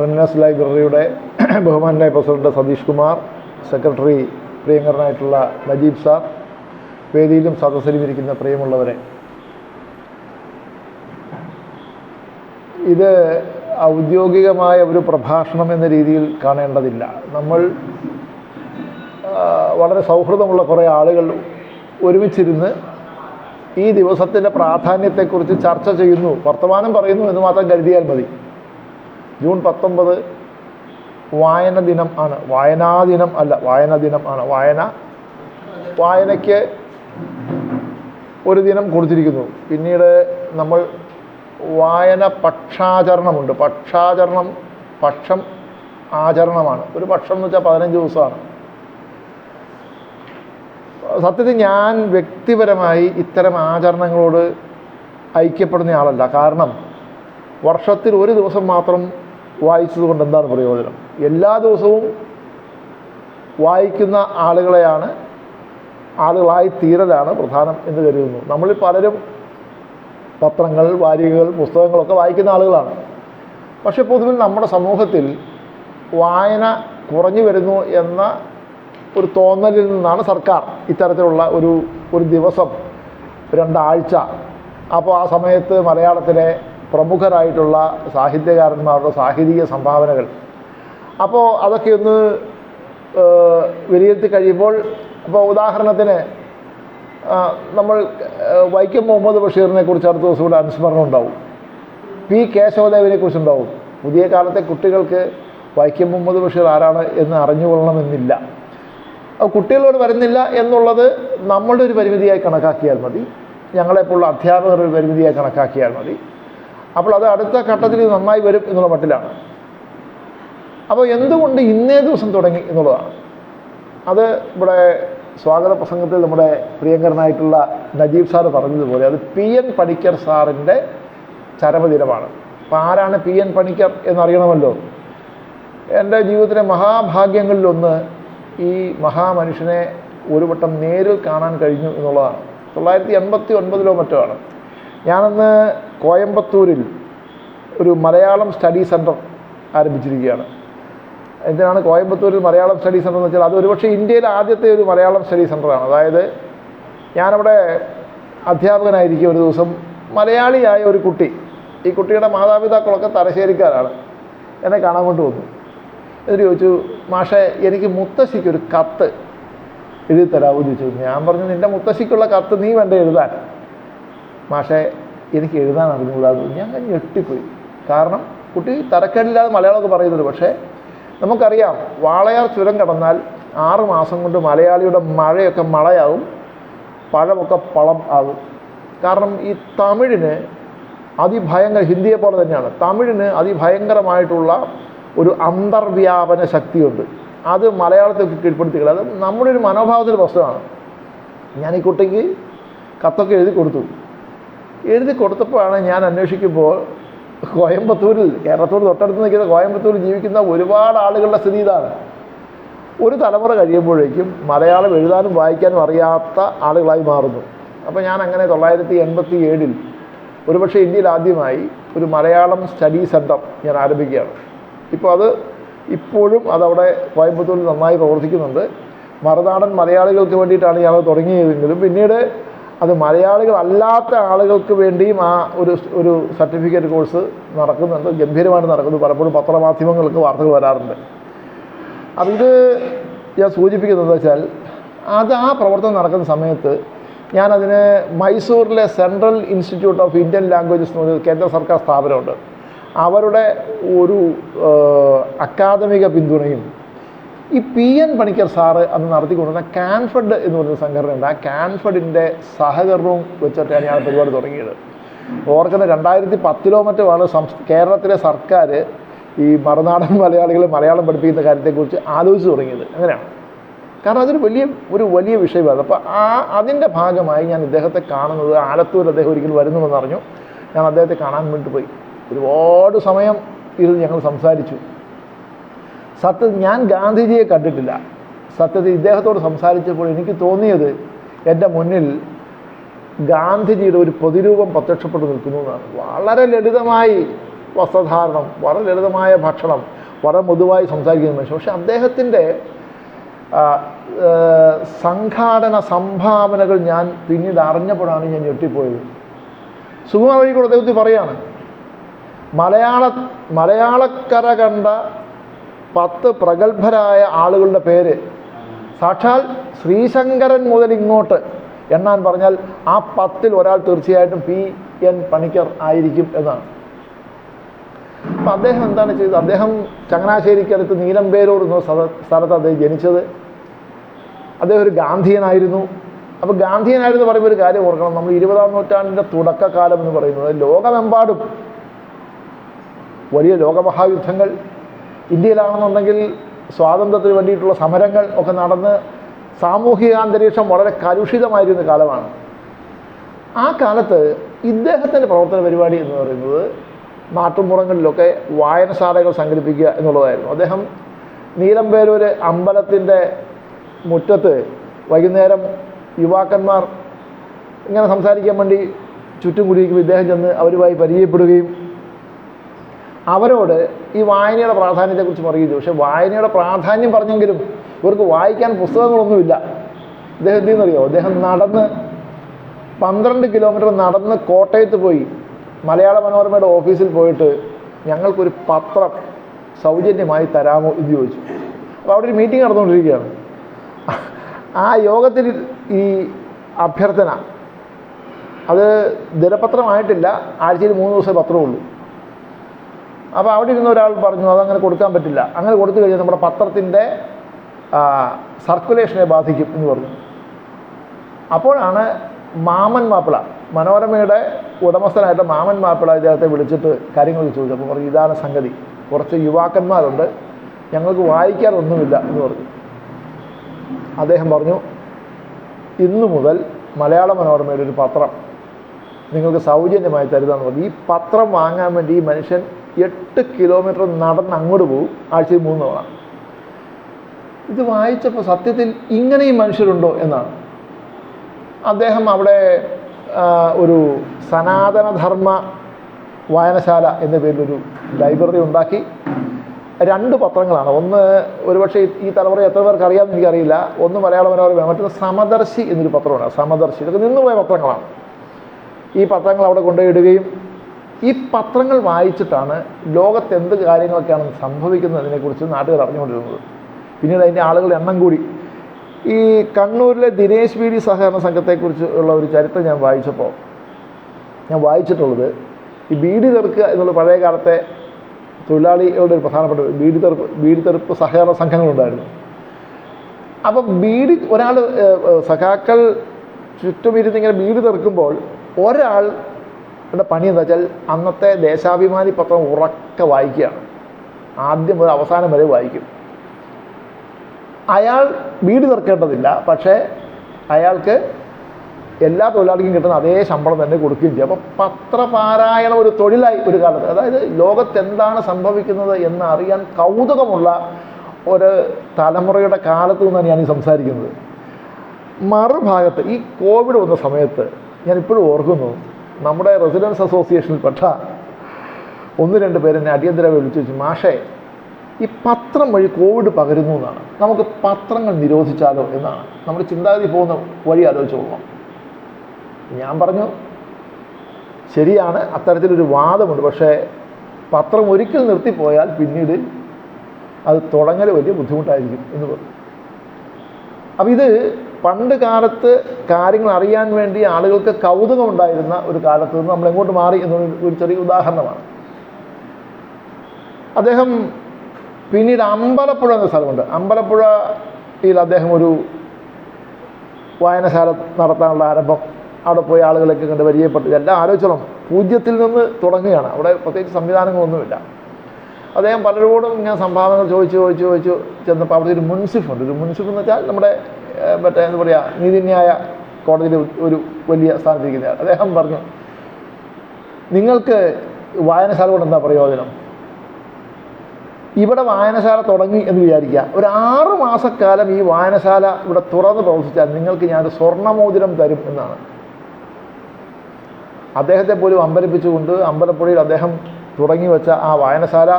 Rennes ലൈബ്രറിയുടെ ബഹുമാനായ president Satheesh Kumar secretary പ്രിയങ്കരനായിട്ടുള്ള നജീബ് സാർ വേദിയിലും സദസ്സിലും ഇരിക്കുന്ന പ്രിയമുള്ളവരെ. ഇത് ഔദ്യോഗികമായ ഒരു പ്രഭാഷണം എന്ന രീതിയിൽ കാണേണ്ടതില്ല. നമ്മൾ വളരെ സൗഹൃദമുള്ള കുറേ ആളുകൾ ഒരുമിച്ചിരുന്ന് ഈ ദിവസത്തിന്റെ പ്രാധാന്യത്തെക്കുറിച്ച് ചർച്ച ചെയ്യുന്നു വർത്തമാനം പറയുന്നു എന്ന് മാത്രം കരുതിയാൽ മതി. ജൂൺ പത്തൊമ്പത് വായന ദിനം ആണ്. വായനാ ദിനം അല്ല വായന ദിനം ആണ്. വായന വായനയ്ക്ക് ഒരു ദിനം കൊടുത്തിരിക്കുന്നു. പിന്നീട് നമ്മൾ വായന പക്ഷാചരണമുണ്ട്. പക്ഷാചരണം പക്ഷം ആചരണമാണ്. ഒരു പക്ഷം എന്ന് വെച്ചാൽ പതിനഞ്ച് ദിവസമാണ്. സത്യത്തിൽ ഞാൻ വ്യക്തിപരമായി ഇത്തരം ആചരണങ്ങളോട് ഐക്യപ്പെടുന്ന ആളല്ല. കാരണം വർഷത്തിൽ ഒരു ദിവസം മാത്രം വായിച്ചത് കൊണ്ട് എന്താണ് പ്രയോജനം? എല്ലാ ദിവസവും വായിക്കുന്ന ആളുകളെയാണ് ആളുകളായി തീരലാണ് പ്രധാനം എന്ന് കരുതുന്നു. നമ്മളിൽ പലരും പത്രങ്ങൾ വാരികകൾ പുസ്തകങ്ങളൊക്കെ വായിക്കുന്ന ആളുകളാണ്. പക്ഷെ പൊതുവിൽ നമ്മുടെ സമൂഹത്തിൽ വായന കുറഞ്ഞു വരുന്നു എന്ന ഒരു തോന്നലിൽ നിന്നാണ് സർക്കാർ ഇത്തരത്തിലുള്ള ഒരു ഒരു ദിവസം രണ്ടാഴ്ച. അപ്പോൾ ആ സമയത്ത് മലയാളത്തിലെ പ്രമുഖരായിട്ടുള്ള സാഹിത്യകാരന്മാരുടെ സാഹിത്യ സംഭാവനകൾ. അപ്പോൾ അതൊക്കെ ഒന്ന് വിലയിരുത്തി കഴിയുമ്പോൾ അപ്പോൾ ഉദാഹരണത്തിന് നമ്മൾ വൈക്കം മുഹമ്മദ് ബഷീറിനെ കുറിച്ച് അടുത്ത ദിവസം കൂടെ അനുസ്മരണം ഉണ്ടാവും. പി കേശവദേവനെ കുറിച്ചുണ്ടാവും പുതിയ കാലത്തെ കുട്ടികൾക്ക് വൈക്കം മുഹമ്മദ് ബഷീർ ആരാണ് എന്ന് അറിഞ്ഞുകൊള്ളണമെന്നില്ല. കുട്ടികളോട് വരുന്നില്ല എന്നുള്ളത് നമ്മളുടെ ഒരു പരിമിതിയായി കണക്കാക്കിയാൽ മതി. ഞങ്ങളെപ്പോലുള്ള അധ്യാപകരുടെ പരിമിതിയായി കണക്കാക്കിയാൽ മതി. അപ്പോൾ അത് അടുത്ത ഘട്ടത്തിൽ നന്നായി വരും എന്നുള്ള മട്ടിലാണ് അപ്പോൾ എന്തുകൊണ്ട് ഇന്നേ ദിവസം തുടങ്ങി എന്നുള്ളതാണ്. അത് ഇവിടെ സ്വാഗത പ്രസംഗത്തിൽ നമ്മുടെ പ്രിയങ്കരനായിട്ടുള്ള നജീബ് സാറ് പറഞ്ഞതുപോലെ അത് പി എൻ പണിക്കർ സാറിന്റെ ചരമദിനമാണ്. അപ്പോൾ ആരാണ് പി എൻ പണിക്കർ എന്നറിയണമല്ലോ? എന്റെ ജീവിതത്തിലെ മഹാഭാഗ്യങ്ങളിലൊന്ന് ഈ മഹാമനുഷ്യനെ ഒരു വട്ടം നേരിൽ കാണാൻ കഴിഞ്ഞു എന്നുള്ളതാണ്. തൊള്ളായിരത്തി എൺപത്തി ഒൻപതിലോ മറ്റോ ആണ്. ഞാനന്ന് കോയമ്പത്തൂരിൽ ഒരു മലയാളം സ്റ്റഡി സെന്റർ ആരംഭിച്ചിരിക്കുകയാണ്. എന്തിനാണ് കോയമ്പത്തൂരിൽ മലയാളം സ്റ്റഡി സെന്റർ എന്ന് വെച്ചാൽ അത് ഒരുപക്ഷെ ഇന്ത്യയിലെ ആദ്യത്തെ ഒരു മലയാളം സ്റ്റഡി സെന്ററാണ് അതായത് ഞാനവിടെ അധ്യാപകനായിരിക്കും ഒരു ദിവസം മലയാളിയായ ഒരു കുട്ടി ഈ കുട്ടിയുടെ മാതാപിതാക്കളൊക്കെ തലശ്ശേരിക്കാരാണ്. എന്നെ കാണാൻ കൊണ്ട് വന്നു. എന്നിട്ട് ചോദിച്ചു മാഷെ എനിക്ക് മുത്തശ്ശിക്കൊരു കത്ത് എഴുതി തരാമോ എന്ന് ചോദിച്ചു. ഞാൻ പറഞ്ഞു നിന്റെ മുത്തശ്ശിക്കുള്ള കത്ത് നീ വേണ്ട എഴുതാൻ. മാഷെ എനിക്ക് എഴുതാൻ അറിഞ്ഞുകൂടാതെ ഞാൻ കഴിഞ്ഞ് ഞെട്ടിപ്പോയി കാരണം കുട്ടി തരക്കേടില്ലാതെ മലയാളമൊക്കെ പറയുന്നത് പക്ഷേ നമുക്കറിയാം വാളയാർ ചുരം കടന്നാൽ ആറ് മാസം കൊണ്ട് മലയാളിയുടെ മഴയൊക്കെ മഴയാവും പഴമൊക്കെ പളം ആകും കാരണം ഈ തമിഴിന് അതിഭയങ്കര ഹിന്ദിയെ പോലെ തന്നെയാണ് തമിഴിന് അതിഭയങ്കരമായിട്ടുള്ള ഒരു അന്തർവ്യാപന ശക്തിയുണ്ട്. അത് മലയാളത്തെ കീഴ്പ്പെടുത്തിക്കളെ അത് നമ്മുടെ ഒരു മനോഭാവത്തിന്റെ പ്രശ്നമാണ് ഞാൻ ഈ കുട്ടിക്ക് കത്തൊക്കെ എഴുതി കൊടുത്തു. എഴുതി കൊടുത്തപ്പോഴാണ് ഞാൻ അന്വേഷിക്കുമ്പോൾ കോയമ്പത്തൂരിൽ കേരളത്തോട് തൊട്ടടുത്ത് നിൽക്കുന്ന കോയമ്പത്തൂരിൽ ജീവിക്കുന്ന ഒരുപാട് ആളുകളുടെ സ്ഥിതി ഇതാണ്. ഒരു തലമുറ കഴിയുമ്പോഴേക്കും മലയാളം എഴുതാനും വായിക്കാനും അറിയാത്ത ആളുകളായി മാറുന്നു. അപ്പോൾ ഞാൻ അങ്ങനെ തൊള്ളായിരത്തി എൺപത്തി ഏഴിൽ ഒരുപക്ഷെ ഇന്ത്യയിൽ ആദ്യമായി ഒരു മലയാളം സ്റ്റഡി സെന്റർ ഞാൻ ആരംഭിക്കുകയാണ്. ഇപ്പോൾ അത് ഇപ്പോഴും അതവിടെ കോയമ്പത്തൂരിൽ നന്നായി പ്രവർത്തിക്കുന്നുണ്ട്. മറുനാടൻ മലയാളികൾക്ക് വേണ്ടിയിട്ടാണ് ഞാനത് തുടങ്ങിയതെങ്കിലും പിന്നീട് അത് മലയാളികളല്ലാത്ത ആളുകൾക്ക് വേണ്ടിയും ആ ഒരു ഒരു സർട്ടിഫിക്കറ്റ് കോഴ്സ് നടക്കുന്നുണ്ട്. ഗംഭീരമായിട്ട് നടക്കുന്നു. പലപ്പോഴും പത്രമാധ്യമങ്ങൾക്ക് വാർത്തകൾ വരാറുണ്ട്. അപ്പം ഇത് ഞാൻ സൂചിപ്പിക്കുന്നത് വെച്ചാൽ അത് ആ പ്രവർത്തനം നടക്കുന്ന സമയത്ത് ഞാനതിന് മൈസൂരിലെ central institute of Indian languages എന്ന് കേന്ദ്ര സർക്കാർ സ്ഥാപനമുണ്ട്. അവരുടെ ഒരു അക്കാദമിക പിന്തുണയും ഈ പി എൻ പണിക്കർ സാറ് അന്ന് നടത്തിക്കൊണ്ടിരുന്ന കാൻഫഡ് എന്ന് പറയുന്ന സംഘടനയുണ്ട് ആ കാൻഫഡിന്റെ സഹകരണവും വെച്ചിട്ടാണ് ഞാൻ പരിപാടി തുടങ്ങിയത്. ഓർക്കുന്ന രണ്ടായിരത്തി പത്തിലോ മറ്റോ ആണ് കേരളത്തിലെ സർക്കാർ ഈ മറുനാടൻ മലയാളികളെ മലയാളം പഠിപ്പിക്കുന്ന കാര്യത്തെക്കുറിച്ച് ആലോചിച്ച് തുടങ്ങിയത്. അങ്ങനെയാണ്. കാരണം അതൊരു വലിയ ഒരു വലിയ വിഷയമാണ് അപ്പോൾ ആ അതിന്റെ ഭാഗമായി ഞാൻ ഇദ്ദേഹത്തെ കാണുന്നത് ആലത്തൂർ അദ്ദേഹം ഒരിക്കൽ വരുന്നുവെന്ന് അറിഞ്ഞു. ഞാൻ അദ്ദേഹത്തെ കാണാൻ വേണ്ടി പോയി. ഒരുപാട് സമയം ഇരുന്ന് ഞങ്ങൾ സംസാരിച്ചു. സത്യത്തിൽ ഞാൻ ഗാന്ധിജിയെ കണ്ടിട്ടില്ല. സത്യത്തിൽ ഇദ്ദേഹത്തോട് സംസാരിച്ചപ്പോൾ എനിക്ക് തോന്നിയത് എന്റെ മുന്നിൽ ഗാന്ധിജിയുടെ ഒരു പ്രതിരൂപം പ്രത്യക്ഷപ്പെട്ടു നിൽക്കുന്നു എന്നാണ്. വളരെ ലളിതമായി വസ്ത്രധാരണം വളരെ ലളിതമായ ഭക്ഷണം വളരെ മൃദുവായി സംസാരിക്കുന്ന മനുഷ്യൻ. പക്ഷെ അദ്ദേഹത്തിന്റെ സംഘാടന സംഭാവനകൾ ഞാൻ പിന്നീട് അറിഞ്ഞപ്പോഴാണ് ഞാൻ ഞെട്ടിപ്പോയത്. സുകുമാർ വഴിക്കൂടെ അദ്ദേഹത്തിൽ പറയാണ് മലയാള മലയാളക്കര കണ്ട പത്ത് പ്രഗത്ഭരായ ആളുകളുടെ പേര്. സാക്ഷാൽ ശ്രീശങ്കരൻ മുതൽ ഇങ്ങോട്ട് എണ്ണാൻ പറഞ്ഞാൽ ആ പത്തിൽ ഒരാൾ തീർച്ചയായിട്ടും പി എൻ പണിക്കർ ആയിരിക്കും എന്നാണ്. അപ്പം അദ്ദേഹം എന്താണ് ചെയ്തത്? അദ്ദേഹം ചങ്ങനാശ്ശേരിക്കടുത്ത് നീലമ്പേരൂർ എന്ന സ്ഥല- സ്ഥലത്ത് അദ്ദേഹം ജനിച്ചത്. അദ്ദേഹം ഒരു ഗാന്ധിയനായിരുന്നു. അപ്പോൾ ഗാന്ധിയനായിരുന്നു പറയുമ്പോൾ ഒരു കാര്യം ഓർക്കണം. നമ്മൾ ഇരുപതാം നൂറ്റാണ്ടിന്റെ തുടക്കകാലം എന്ന് പറയുന്നത് ലോകമെമ്പാടും വലിയ ലോകമഹായുദ്ധങ്ങൾ ഇന്ത്യയിലാണെന്നുണ്ടെങ്കിൽ സ്വാതന്ത്ര്യത്തിന് വേണ്ടിയിട്ടുള്ള സമരങ്ങൾ ഒക്കെ നടന്ന് സാമൂഹിക അന്തരീക്ഷം വളരെ കലുഷിതമായിരുന്ന കാലമാണ്. ആ കാലത്ത് ഇദ്ദേഹത്തിന്റെ പ്രവർത്തന പരിപാടി എന്ന് പറയുന്നത് നാട്ടുമ്പുറങ്ങളിലൊക്കെ വായനശാലകൾ സംഘടിപ്പിക്കുക എന്നുള്ളതായിരുന്നു. അദ്ദേഹം നീലമ്പേരൂര് അമ്പലത്തിന്റെ മുറ്റത്ത് വൈകുന്നേരം യുവാക്കന്മാർ ഇങ്ങനെ സംസാരിക്കാൻ വേണ്ടി ചുറ്റും കുടിയിരിക്കുമ്പോൾ ഇദ്ദേഹം ചെന്ന് അവരുമായി പരിചയപ്പെടുകയും അവരോട് ഈ വായനയുടെ പ്രാധാന്യത്തെക്കുറിച്ച് പറയുകയും പക്ഷെ വായനയുടെ പ്രാധാന്യം പറഞ്ഞെങ്കിലും ഇവർക്ക് വായിക്കാൻ പുസ്തകങ്ങളൊന്നുമില്ല. അദ്ദേഹം എന്ത് ചെയ്യുന്നറിയോ? അദ്ദേഹം നടന്ന് പന്ത്രണ്ട് കിലോമീറ്റർ നടന്ന് കോട്ടയത്ത് പോയി മലയാള മനോരമയുടെ ഓഫീസിൽ പോയിട്ട് ഞങ്ങൾക്കൊരു പത്രം സൗജന്യമായി തരാമോ എന്ന് ചോദിച്ചു. അപ്പോൾ അവിടെ ഒരു മീറ്റിംഗ് നടന്നുകൊണ്ടിരിക്കുകയാണ്. ആ യോഗത്തിൽ ഈ അഭ്യർത്ഥന. അത് ദിനപത്രമായിട്ടില്ല ആഴ്ചയിൽ മൂന്ന് ദിവസമേ പത്രമുള്ളൂ. അപ്പോൾ അവിടെ ഇരുന്ന ഒരാൾ പറഞ്ഞു അതങ്ങനെ കൊടുക്കാൻ പറ്റില്ല. അങ്ങനെ കൊടുത്തു കഴിഞ്ഞാൽ നമ്മുടെ പത്രത്തിന്റെ സർക്കുലേഷനെ ബാധിക്കും എന്ന് പറഞ്ഞു. അപ്പോഴാണ് മാമൻ മാപ്പിള മനോരമയുടെ ഉടമസ്ഥനായിട്ട് മാമൻ മാപ്പിള ഇദ്ദേഹത്തെ വിളിച്ചിട്ട് കാര്യങ്ങൾ ചോദിച്ചു. അപ്പോൾ പറഞ്ഞു ഇതാണ് സംഗതി. കുറച്ച് യുവാക്കന്മാരുണ്ട്. ഞങ്ങൾക്ക് വായിക്കാനൊന്നുമില്ല എന്ന് പറഞ്ഞു. അദ്ദേഹം പറഞ്ഞു ഇന്നു മുതൽ മലയാള മനോരമയുടെ ഒരു പത്രം നിങ്ങൾക്ക് സൗജന്യമായി തരുന്നതെന്ന് പറഞ്ഞു. ഈ പത്രം വാങ്ങാൻ വേണ്ടി ഈ മനുഷ്യൻ എട്ട് കിലോമീറ്റർ നടന്ന് അങ്ങോട്ട് പോകും. ആഴ്ചയിൽ മൂന്ന് തവണ. ഇത് വായിച്ചപ്പോൾ സത്യത്തിൽ ഇങ്ങനെയും മനുഷ്യരുണ്ടോ എന്നാണ്. അദ്ദേഹം അവിടെ ഒരു സനാതനധർമ്മ വായനശാല എന്ന പേരിലൊരു ലൈബ്രറി ഉണ്ടാക്കി. രണ്ട് പത്രങ്ങളാണ്. ഒന്ന് ഒരുപക്ഷെ ഈ- ഈ തലമുറ എത്ര പേർക്ക് അറിയാമെന്ന് എനിക്കറിയില്ല. ഒന്ന് മലയാള മനോരമ മറ്റൊന്ന് സമദർശി എന്നൊരു പത്രമാണ്. സമദർശി. ഇതൊക്കെ നിന്നുപോയ പത്രങ്ങളാണ്. ഈ പത്രങ്ങൾ അവിടെ കൊണ്ടുപോയിടുകയും ഈ പത്രങ്ങൾ വായിച്ചിട്ടാണ് ലോകത്ത് എന്ത് കാര്യങ്ങളൊക്കെയാണ് സംഭവിക്കുന്നതിനെക്കുറിച്ച് നാട്ടുകാർ അറിഞ്ഞുകൊണ്ടിരുന്നത്. പിന്നീട് അതിന്റെ ആളുകളുടെ എണ്ണം കൂടി. ഈ കണ്ണൂരിലെ ദിനേശ് വീടി സഹകരണ സംഘത്തെക്കുറിച്ച് ഉള്ള ഒരു ചരിത്രം ഞാൻ വായിച്ചപ്പോൾ ഞാൻ വായിച്ചിട്ടുള്ളത് ഈ ബീഡി തെറുക്കുക എന്നുള്ള പഴയ കാലത്തെ തൊഴിലാളികളുടെ ഒരു പ്രധാനപ്പെട്ട ബീഡി തെറുപ്പ് ബീഡി തെറുപ്പ് സഹകരണ സംഘങ്ങളുണ്ടായിരുന്നു. അപ്പം ബീഡി ഒരാൾ സഖാക്കൾ ചുറ്റുമിരുന്നിങ്ങനെ ബീഡി തെറുക്കുമ്പോൾ ഒരാളുടെ പണി എന്താ വെച്ചാൽ അന്നത്തെ ദേശാഭിമാനി പത്രം ഉറക്കെ വായിക്കുകയാണ്. ആദ്യം മുതൽ അവസാനം വരെ വായിക്കും. അയാൾ വീട് തീർക്കേണ്ടതില്ല പക്ഷേ അയാൾക്ക് എല്ലാ തൊഴിലാളിക്കും കിട്ടുന്ന അതേ ശമ്പളം തന്നെ കൊടുക്കുകയും ചെയ്യും. അപ്പോൾ പത്രപാരായണം ഒരു തൊഴിലായി ഒരു കാലത്ത് അതായത് ലോകത്തെന്താണ് സംഭവിക്കുന്നത് എന്ന് അറിയാൻ കൗതുകമുള്ള ഒരു തലമുറയുടെ കാലത്ത് നിന്നാണ് ഞാൻ ഈ സംസാരിക്കുന്നത്. മറുഭാഗത്ത് ഈ കോവിഡ് വന്ന സമയത്ത് ഞാൻ ഇപ്പോഴും ഓർക്കുന്നു നമ്മുടെ റെസിഡൻസ് അസോസിയേഷനിൽപ്പെട്ട ഒന്ന് രണ്ട് പേരെന്നെ അടിയന്തര വിളിച്ചു വെച്ചു മാഷേ ഈ പത്രം വഴി കോവിഡ് പകരുന്നു എന്നാണ്. നമുക്ക് പത്രങ്ങൾ നിരോധിച്ചാലോ എന്നാണ്. നമ്മുടെ ചിന്താഗതി പോകുന്ന വഴി ആലോചിച്ച് ഞാൻ പറഞ്ഞു ശരിയാണ് അത്തരത്തിലൊരു വാദമുണ്ട്. പക്ഷേ പത്രം ഒരിക്കൽ നിർത്തിപ്പോയാൽ പിന്നീട് അത് തുടങ്ങൽ വലിയ ബുദ്ധിമുട്ടായിരിക്കും എന്ന് പറഞ്ഞു. അപ്പം ഇത് പണ്ട് കാലത്ത് കാര്യങ്ങൾ അറിയാൻ വേണ്ടി ആളുകൾക്ക് കൗതുകം ഉണ്ടായിരുന്ന ഒരു കാലത്ത് നിന്ന് നമ്മൾ എങ്ങോട്ട് മാറി എന്നൊരു ഒരു ചെറിയ ഉദാഹരണമാണ്. അദ്ദേഹം പിന്നീട് അമ്പലപ്പുഴ എന്ന സ്ഥലമുണ്ട്. അമ്പലപ്പുഴയിൽ അദ്ദേഹം ഒരു വായനശാല നടത്താനുള്ള ആരംഭം. അവിടെ പോയി ആളുകളൊക്കെ കണ്ട് പരിചയപ്പെട്ടു. എല്ലാം ആലോചിച്ചോളം. പൂജ്യത്തിൽ നിന്ന് തുടങ്ങുകയാണ്. അവിടെ പ്രത്യേകിച്ച് സംവിധാനങ്ങളൊന്നുമില്ല. അദ്ദേഹം പലരോടും ഇങ്ങനെ സംഭാവനകൾ ചോദിച്ചു ചോദിച്ചു ചോദിച്ചു ചെന്നപ്പോൾ അവിടെ ഒരു മുൻസിഫുണ്ട് ഒരു മുൻസിഫ് എന്ന് വെച്ചാൽ നമ്മുടെ മറ്റേ എന്താ പറയുക നീതിന്യായ കോടതിയിൽ ഒരു വലിയ സ്ഥാനത്തിരിക്കുന്ന അദ്ദേഹം പറഞ്ഞു നിങ്ങൾക്ക് വായനശാല കൊണ്ട് എന്താ പ്രയോജനം? ഇവിടെ വായനശാല തുടങ്ങി എന്ന് വിചാരിക്കുക. ഒരു ആറ് മാസക്കാലം ഈ വായനശാല ഇവിടെ തുറന്ന് പ്രവർത്തിച്ചാൽ നിങ്ങൾക്ക് ഞാൻ സ്വർണമോതിരം തരും എന്നാണ്. അദ്ദേഹത്തെ പോലും അമ്പലപ്പിച്ചുകൊണ്ട് അമ്പലപ്പുഴയിൽ അദ്ദേഹം തുടങ്ങി വെച്ച ആ വായനശാല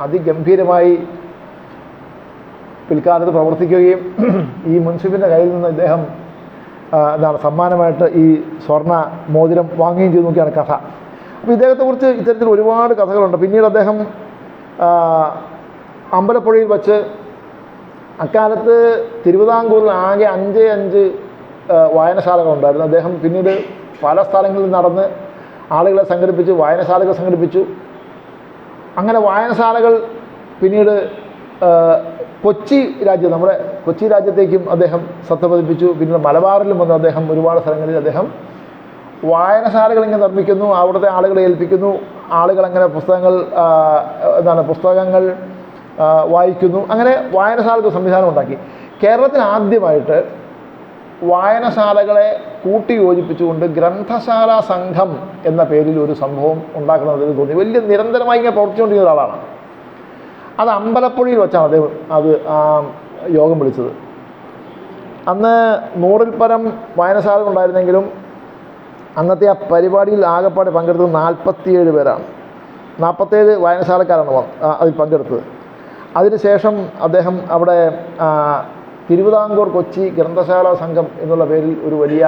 അതിഗംഭീരമായി പിൽക്കാലത്ത് പ്രവർത്തിക്കുകയും ഈ മുൻസിഫിന്റെ കയ്യിൽ നിന്ന് ഇദ്ദേഹം എന്താണ് സമ്മാനമായിട്ട് ഈ സ്വർണ മോതിരം വാങ്ങുകയും ചെയ്തു നോക്കിയാണ് കഥ. അപ്പോൾ ഇദ്ദേഹത്തെക്കുറിച്ച് ഇത്തരത്തിൽ ഒരുപാട് കഥകളുണ്ട്. പിന്നീട് അദ്ദേഹം അമ്പലപ്പുഴയിൽ വച്ച് അക്കാലത്ത് തിരുവിതാംകൂറിൽ ആകെ അഞ്ച് അഞ്ച് വായനശാലകളുണ്ടായിരുന്നു. അദ്ദേഹം പിന്നീട് പല സ്ഥലങ്ങളിൽ നടന്ന് ആളുകളെ സംഘടിപ്പിച്ചു വായനശാലകൾ സംഘടിപ്പിച്ചു. അങ്ങനെ വായനശാലകൾ പിന്നീട് കൊച്ചി രാജ്യം നമ്മുടെ കൊച്ചി രാജ്യത്തേക്കും അദ്ദേഹം ശ്രദ്ധ പതിപ്പിച്ചു. പിന്നീട് മലബാറിലും വന്ന് അദ്ദേഹം ഒരുപാട് സ്ഥലങ്ങളിൽ അദ്ദേഹം വായനശാലകൾ ഇങ്ങനെ നിർമ്മിക്കുന്നു അവിടുത്തെ ആളുകളെ ഏൽപ്പിക്കുന്നു. ആളുകൾ അങ്ങനെ പുസ്തകങ്ങൾ എന്താണ് പുസ്തകങ്ങൾ വായിക്കുന്നു. അങ്ങനെ വായനശാലകൾ സംവിധാനം ഉണ്ടാക്കി. കേരളത്തിൽ ആദ്യമായിട്ട് വായനശാലകളെ കൂട്ടി യോജിപ്പിച്ചുകൊണ്ട് ഗ്രന്ഥശാല സംഘം എന്ന പേരിൽ ഒരു സംഭവം ഉണ്ടാക്കുന്നതിൽ തോന്നി. വലിയ നിരന്തരമായി ഇങ്ങനെ പ്രവർത്തിച്ചുകൊണ്ടിരുന്ന ഒരാളാണ്. അത് അമ്പലപ്പുഴയിൽ വെച്ചാണ് അദ്ദേഹം അത് ആ യോഗം വിളിച്ചത്. അന്ന് നൂറിൽ പരം വായനശാലകൾ ഉണ്ടായിരുന്നെങ്കിലും അന്നത്തെ ആ പരിപാടിയിൽ ആകെപ്പാടെ പങ്കെടുത്തത് നാൽപ്പത്തിയേഴ് പേരാണ്. നാൽപ്പത്തേഴ് വായനശാലക്കാരാണ് അതിൽ പങ്കെടുത്തത്. അതിനുശേഷം അദ്ദേഹം അവിടെ തിരുവിതാംകൂർ കൊച്ചി ഗ്രന്ഥശാല സംഘം എന്നുള്ള പേരിൽ ഒരു വലിയ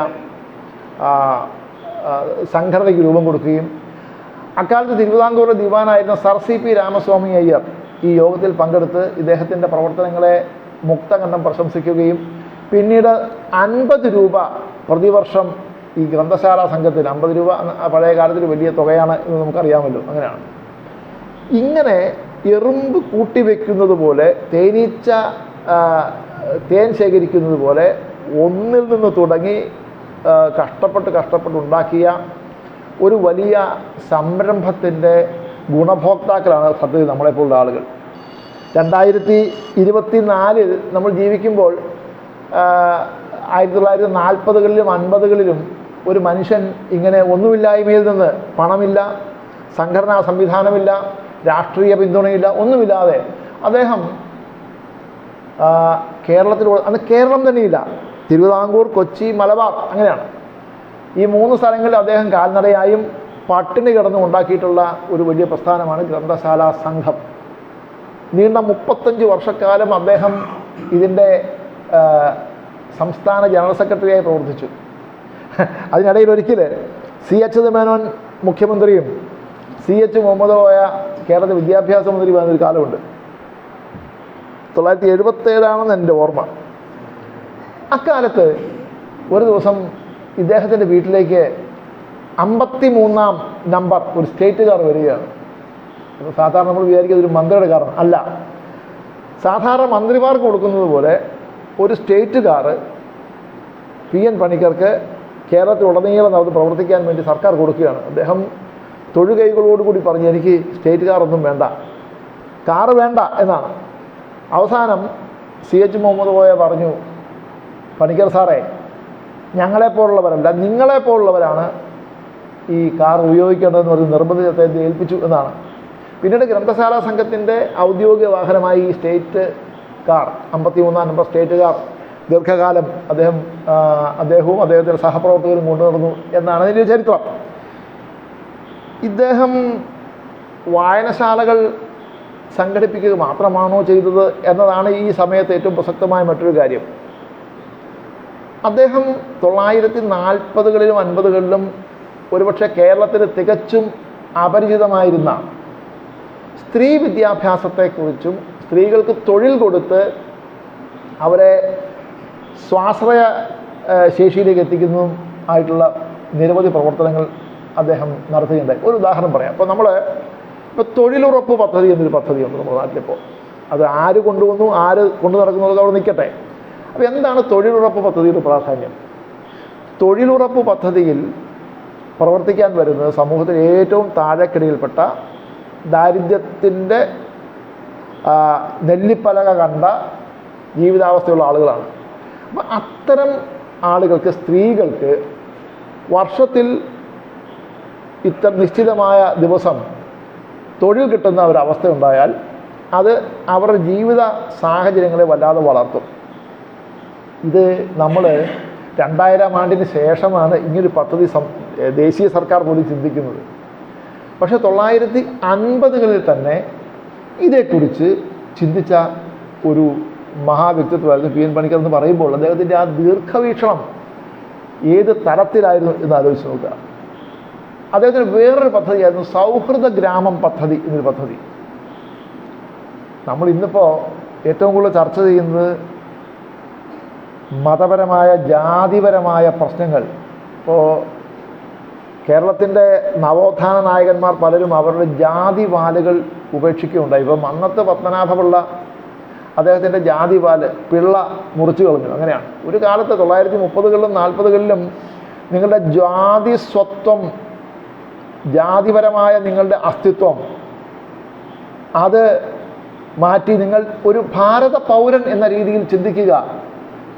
സംഘടനയ്ക്ക് രൂപം കൊടുക്കുകയും അക്കാലത്ത് Thiruvithamkoor ദിവാനായിരുന്ന sir C P Ramaswamy Iyer ഈ യോഗത്തിൽ പങ്കെടുത്ത് ഇദ്ദേഹത്തിന്റെ പ്രവർത്തനങ്ങളെ മുക്തകണ്ഠം പ്രശംസിക്കുകയും പിന്നീട് അൻപത് രൂപ പ്രതിവർഷം ഈ ഗ്രന്ഥശാല സംഘത്തിൽ അമ്പത് രൂപ പഴയ കാലത്തിൽ വലിയ തുകയാണ് എന്ന് നമുക്കറിയാമല്ലോ. അങ്ങനെയാണ്. ഇങ്ങനെ എറുമ്പ് കൂട്ടിവെക്കുന്നത് പോലെ തേനീച്ച തേൻ ശേഖരിക്കുന്നത് പോലെ ഒന്നിൽ നിന്ന് തുടങ്ങി കഷ്ടപ്പെട്ട് കഷ്ടപ്പെട്ട് ഉണ്ടാക്കിയ ഒരു വലിയ സംരംഭത്തിന്റെ ഗുണഭോക്താക്കളാണ് സത്യത്തിൽ നമ്മളെപ്പോലുള്ള ആളുകൾ. രണ്ടായിരത്തി ഇരുപത്തി നാലിൽ നമ്മൾ ജീവിക്കുമ്പോൾ ആയിരത്തി തൊള്ളായിരത്തി നാൽപ്പതുകളിലും അൻപതുകളിലും ഒരു മനുഷ്യൻ ഇങ്ങനെ ഒന്നുമില്ലായ്മയിൽ നിന്ന് പണമില്ല സംഘടനാ സംവിധാനമില്ല രാഷ്ട്രീയ പിന്തുണയില്ല ഒന്നുമില്ലാതെ അദ്ദേഹം കേരളത്തിൽ അന്ന് കേരളം തന്നെയില്ല. തിരുവിതാംകൂർ കൊച്ചി മലബാർ അങ്ങനെയാണ്. ഈ മൂന്ന് സ്ഥലങ്ങളിൽ അദ്ദേഹം കാൽനടയായും പട്ടിണി കിടന്ന് ഉണ്ടാക്കിയിട്ടുള്ള ഒരു വലിയ പ്രസ്ഥാനമാണ് ഗ്രന്ഥശാല സംഘം. നീണ്ട മുപ്പത്തഞ്ച് വർഷക്കാലം അദ്ദേഹം ഇതിന്റെ സംസ്ഥാന ജനറൽ സെക്രട്ടറിയായി പ്രവർത്തിച്ചു. അതിനിടയിൽ ഒരിക്കൽ സി എച്ച് ദമേനോൻ മുഖ്യമന്ത്രിയും സി എച്ച് മുഹമ്മദോയ കോയ കേരള വിദ്യാഭ്യാസ മന്ത്രി വന്നൊരു കാലമുണ്ട്. തൊള്ളായിരത്തി എഴുപത്തേഴാണെന്ന് എന്റെ ഓർമ്മ. അക്കാലത്ത് ഒരു ദിവസം ഇദ്ദേഹത്തിന്റെ വീട്ടിലേക്ക് അമ്പത്തി മൂന്നാം നമ്പർ ഒരു സ്റ്റേറ്റ് കാർ വരികയാണ് സാധാരണ നമ്മൾ വിചാരിക്കുന്നത് ഒരു മന്ത്രിയുടെ കാരണം അല്ല സാധാരണ മന്ത്രിമാർക്ക് കൊടുക്കുന്നത് പോലെ ഒരു സ്റ്റേറ്റ് കാർ പി എൻ പണിക്കർക്ക് കേരളത്തിലുടനീളം നടന്ന് പ്രവർത്തിക്കാൻ വേണ്ടി സർക്കാർ കൊടുക്കുകയാണ്. അദ്ദേഹം തൊഴുകൈകളോടുകൂടി പറഞ്ഞു എനിക്ക് സ്റ്റേറ്റ് കാറൊന്നും വേണ്ട. കാറ് വേണ്ട എന്നാണ്. അവസാനം സി എച്ച് മുഹമ്മദ് കോയ പറഞ്ഞു പണിക്കർ സാറേ ഞങ്ങളെപ്പോലുള്ളവരല്ല നിങ്ങളെപ്പോലുള്ളവരാണ് ഈ കാർ ഉപയോഗിക്കേണ്ടതെന്ന് പറഞ്ഞ് നിർബന്ധിച്ച് അദ്ദേഹത്തെ ഏൽപ്പിച്ചു എന്നാണ്. പിന്നീട് ഗ്രന്ഥശാല സംഘത്തിന്റെ ഔദ്യോഗിക വാഹനമായി ഈ സ്റ്റേറ്റ് കാർ അമ്പത്തി മൂന്നാം നമ്പർ സ്റ്റേറ്റ് കാർ ദീർഘകാലം അദ്ദേഹം അദ്ദേഹവും അദ്ദേഹത്തിന്റെ സഹപ്രവർത്തകരും കൊണ്ടുനടന്നു എന്നാണ് അതിന്റെ ചരിത്രം. ഇദ്ദേഹം വായനശാലകൾ സംഘടിപ്പിക്കുക മാത്രമാണോ ചെയ്തത് എന്നതാണ് ഈ സമയത്ത് ഏറ്റവും പ്രസക്തമായ മറ്റൊരു കാര്യം. അദ്ദേഹം തൊള്ളായിരത്തി നാൽപ്പതുകളിലും അൻപതുകളിലും ഒരുപക്ഷെ കേരളത്തിന് തികച്ചും അപരിചിതമായിരുന്ന സ്ത്രീ വിദ്യാഭ്യാസത്തെക്കുറിച്ചും സ്ത്രീകൾക്ക് തൊഴിൽ കൊടുത്ത് അവരെ സ്വാശ്രയ ശേഷിയിലേക്ക് എത്തിക്കുന്നതും ആയിട്ടുള്ള നിരവധി പ്രവർത്തനങ്ങൾ അദ്ദേഹം നടത്തുകയുണ്ടായി. ഒരു ഉദാഹരണം പറയാം. അപ്പോൾ നമ്മൾ ഇപ്പോൾ തൊഴിലുറപ്പ് പദ്ധതി എന്നൊരു പദ്ധതിയുണ്ട് നമ്മുടെ നാട്ടിലിപ്പോൾ അത് ആര് കൊണ്ടുവന്നു ആര് കൊണ്ടു നടക്കുന്നത് അവിടെ നിൽക്കട്ടെ. അപ്പോൾ എന്താണ് തൊഴിലുറപ്പ് പദ്ധതിയുടെ പ്രാധാന്യം? തൊഴിലുറപ്പ് പദ്ധതിയിൽ പ്രവർത്തിക്കാൻ വരുന്നത് സമൂഹത്തിൽ ഏറ്റവും താഴെക്കിടയിൽപ്പെട്ട ദാരിദ്ര്യത്തിന്റെ നെല്ലിപ്പലക കണ്ട ജീവിതാവസ്ഥയുള്ള ആളുകളാണ്. അപ്പം അത്തരം ആളുകൾക്ക് സ്ത്രീകൾക്ക് വർഷത്തിൽ ഇത്ര നിശ്ചിതമായ ദിവസം തൊഴിൽ കിട്ടുന്ന ഒരവസ്ഥ ഉണ്ടായാൽ അത് അവരുടെ ജീവിത സാഹചര്യങ്ങളെ വല്ലാതെ വളർത്തും. ഇത് നമ്മൾ രണ്ടായിരം ആണ്ടിന് ശേഷമാണ് ഇങ്ങനൊരു പദ്ധതി ദേശീയ സർക്കാർ പോലും ചിന്തിക്കുന്നത്. പക്ഷേ തൊള്ളായിരത്തി അൻപതുകളിൽ തന്നെ ഇതേക്കുറിച്ച് ചിന്തിച്ച ഒരു മഹാവ്യക്തിത്വമായിരുന്നു പി എൻ പണിക്കർ എന്ന് പറയുമ്പോൾ അദ്ദേഹത്തിന്റെ ആ ദീർഘവീക്ഷണം ഏത് തരത്തിലായിരുന്നു എന്ന് ആലോചിച്ച് നോക്കുക. അദ്ദേഹത്തിന് വേറൊരു പദ്ധതിയായിരുന്നു സൗഹൃദ ഗ്രാമം പദ്ധതി എന്നൊരു പദ്ധതി. നമ്മൾ ഇന്നിപ്പോൾ ഏറ്റവും കൂടുതൽ ചർച്ച ചെയ്യുന്നത് മതപരമായ ജാതിപരമായ പ്രശ്നങ്ങൾ. ഇപ്പോൾ കേരളത്തിന്റെ നവോത്ഥാന നായകന്മാർ പലരും അവരുടെ ജാതി വാലുകൾ ഉപേക്ഷിക്കുകയുണ്ടായി. ഇപ്പം അന്നത്തെ പത്മനാഭപിള്ള അദ്ദേഹത്തിന്റെ ജാതി വാൽ പിള്ള മുറിച്ചു കളഞ്ഞു. അങ്ങനെയാണ്. ഒരു കാലത്ത് തൊള്ളായിരത്തി മുപ്പതുകളിലും നാൽപ്പതുകളിലും നിങ്ങളുടെ ജാതി സ്വത്വം ജാതിപരമായ നിങ്ങളുടെ അസ്തിത്വം അത് മാറ്റി നിങ്ങൾ ഒരു ഭാരത പൗരൻ എന്ന രീതിയിൽ ചിന്തിക്കുക.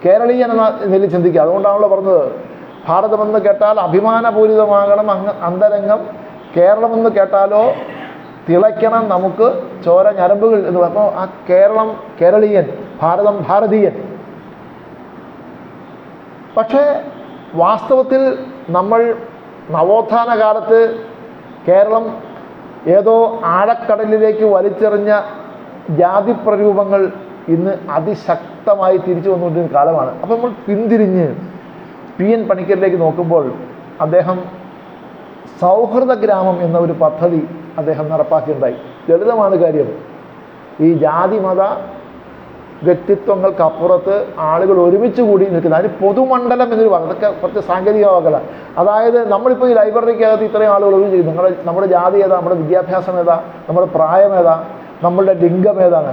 കേരളീയൻ എന്ന നിലയിൽ ചിന്തിക്കുക. അതുകൊണ്ടാണല്ലോ പറഞ്ഞത് ഭാരതമെന്ന് കേട്ടാൽ അഭിമാനപൂരിതമാകണം. അങ്ങ് അന്തരംഗം കേരളമെന്ന് കേട്ടാലോ തിളയ്ക്കണം നമുക്ക് ചോര ഞരമ്പുകൾ എന്ന് പറഞ്ഞു ആ കേരളം കേരളീയൻ ഭാരതം ഭാരതീയൻ. പക്ഷേ വാസ്തവത്തിൽ നമ്മൾ നവോത്ഥാന കാലത്ത് കേരളം ഏതോ ആഴക്കടലിലേക്ക് വലിച്ചെറിഞ്ഞ ജാതി പ്രരൂപങ്ങൾ ഇന്ന് അതിശക്തമായി തിരിച്ചു വന്നുകൊണ്ടിരുന്ന കാലമാണ്. അപ്പം നമ്മൾ പിന്തിരിഞ്ഞ് പി എൻ പണിക്കരിലേക്ക് നോക്കുമ്പോൾ അദ്ദേഹം സൗഹൃദ ഗ്രാമം എന്ന ഒരു പദ്ധതി അദ്ദേഹം നടപ്പാക്കിയുണ്ടായി ലളിതമാണ് കാര്യം. ഈ ജാതി മത വ്യക്തിത്വങ്ങൾക്കപ്പുറത്ത് ആളുകൾ ഒരുമിച്ച് കൂടി നിൽക്കുന്നത് അതിന് പൊതുമണ്ഡലം എന്നൊരു അതൊക്കെ കുറച്ച് സാങ്കേതിക വാക്കല്ല അതായത് നമ്മളിപ്പോൾ ഈ ലൈബ്രറിക്കകത്ത് ഇത്രയും ആളുകൾ ഒരുമിച്ച് നിങ്ങളുടെ നമ്മുടെ ജാതി ഏതാ? നമ്മുടെ വിദ്യാഭ്യാസം ഏതാ? നമ്മുടെ പ്രായം ഏതാ? നമ്മളുടെ ലിംഗം ഏതാണ്?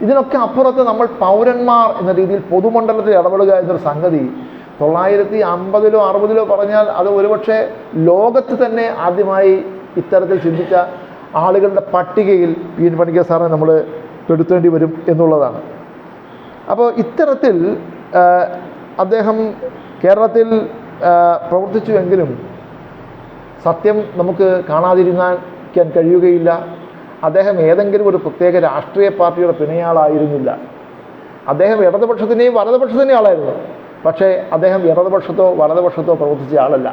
ഇതിനൊക്കെ അപ്പുറത്ത് നമ്മൾ പൗരന്മാർ എന്ന രീതിയിൽ പൊതുമണ്ഡലത്തിൽ ഇടപെടുക എന്നൊരു സംഗതി തൊള്ളായിരത്തി അമ്പതിലോ അറുപതിലോ പറഞ്ഞാൽ അത് ഒരുപക്ഷെ ലോകത്ത് തന്നെ ആദ്യമായി ഇത്തരത്തിൽ ചിന്തിച്ച ആളുകളുടെ പട്ടികയിൽ പി എൻ പണിക്കർ സാറിനെ നമ്മൾ പെടുത്തേണ്ടി വരും എന്നുള്ളതാണ്. അപ്പോൾ ഇത്തരത്തിൽ അദ്ദേഹം കേരളത്തിൽ പ്രവർത്തിച്ചുവെങ്കിലും സത്യം നമുക്ക് കാണാതിരുന്നാൻ കഴിയുകയില്ല. അദ്ദേഹം ഏതെങ്കിലും ഒരു പ്രത്യേക രാഷ്ട്രീയ പാർട്ടിയുടെ പിണയാളായിരുന്നില്ല. അദ്ദേഹം ഇടതുപക്ഷത്തിന്റെയും വലതുപക്ഷത്തിന്റെയും ആളായിരുന്നു. പക്ഷേ അദ്ദേഹം ഇടതുപക്ഷത്തോ വലതുപക്ഷത്തോ പ്രവർത്തിച്ച ആളല്ല.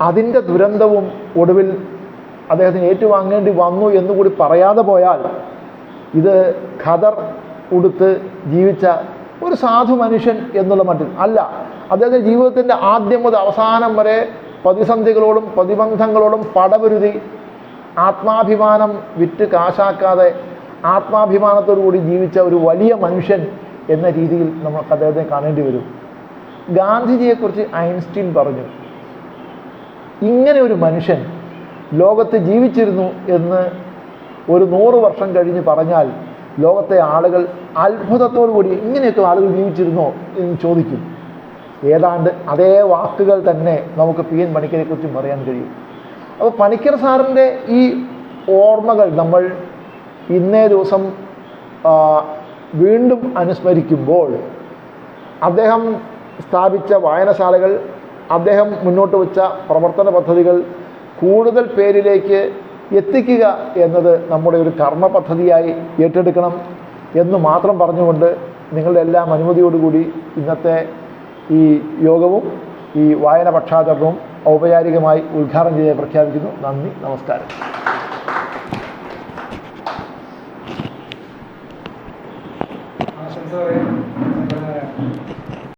അതിന്റെ ദുരന്തവും ഒടുവിൽ അദ്ദേഹത്തിന് ഏറ്റുവാങ്ങേണ്ടി വന്നു എന്നുകൂടി പറയാതെ പോയാൽ ഇത് ഖദർ ഉടുത്ത് ജീവിച്ച ഒരു സാധു മനുഷ്യൻ എന്നുള്ള മട്ടിൽ അല്ല. അദ്ദേഹത്തിന്റെ ജീവിതത്തിന്റെ ആദ്യം മുതൽ അവസാനം വരെ പ്രതിസന്ധികളോടും പ്രതിബന്ധങ്ങളോടും പടപുരുതി ആത്മാഭിമാനം വിറ്റ് കാശാക്കാതെ ആത്മാഭിമാനത്തോടു കൂടി ജീവിച്ച ഒരു വലിയ മനുഷ്യൻ എന്ന രീതിയിൽ നമുക്ക് അദ്ദേഹത്തെ കാണേണ്ടി വരും. ഗാന്ധിജിയെക്കുറിച്ച് ഐൻസ്റ്റീൻ പറഞ്ഞു. ഇങ്ങനെ ഒരു മനുഷ്യൻ ലോകത്ത് ജീവിച്ചിരുന്നു എന്ന് ഒരു നൂറ് വർഷം കഴിഞ്ഞ് പറഞ്ഞാൽ ലോകത്തെ ആളുകൾ അത്ഭുതത്തോടു കൂടി ഇങ്ങനെയൊക്കെ ആളുകൾ ജീവിച്ചിരുന്നോ എന്ന് ചോദിക്കും. ഏതാണ്ട് അതേ വാക്കുകൾ തന്നെ നമുക്ക് പി എൻ പണിക്കരെക്കുറിച്ചും പറയാൻ കഴിയും. അപ്പോൾ പണിക്കർ സാറിന്റെ ഈ ഓർമ്മകൾ നമ്മൾ ഇന്നേ ദിവസം വീണ്ടും അനുസ്മരിക്കുമ്പോൾ അദ്ദേഹം സ്ഥാപിച്ച വായനശാലകൾ അദ്ദേഹം മുന്നോട്ട് വെച്ച പ്രവർത്തന പദ്ധതികൾ കൂടുതൽ പേരിലേക്ക് എത്തിക്കുക എന്നത് നമ്മുടെ ഒരു കർമ്മ പദ്ധതിയായി ഏറ്റെടുക്കണം എന്ന് മാത്രം പറഞ്ഞുകൊണ്ട് നിങ്ങളുടെ എല്ലാം അനുമതിയോടുകൂടി ഇന്നത്തെ ഈ യോഗവും ഈ വായന പക്ഷാചരണവും ഔപചാരികമായി ഉദ്ഘാടനം ചെയ്ത് പ്രഖ്യാപിക്കുന്നു. നന്ദി നമസ്കാരം.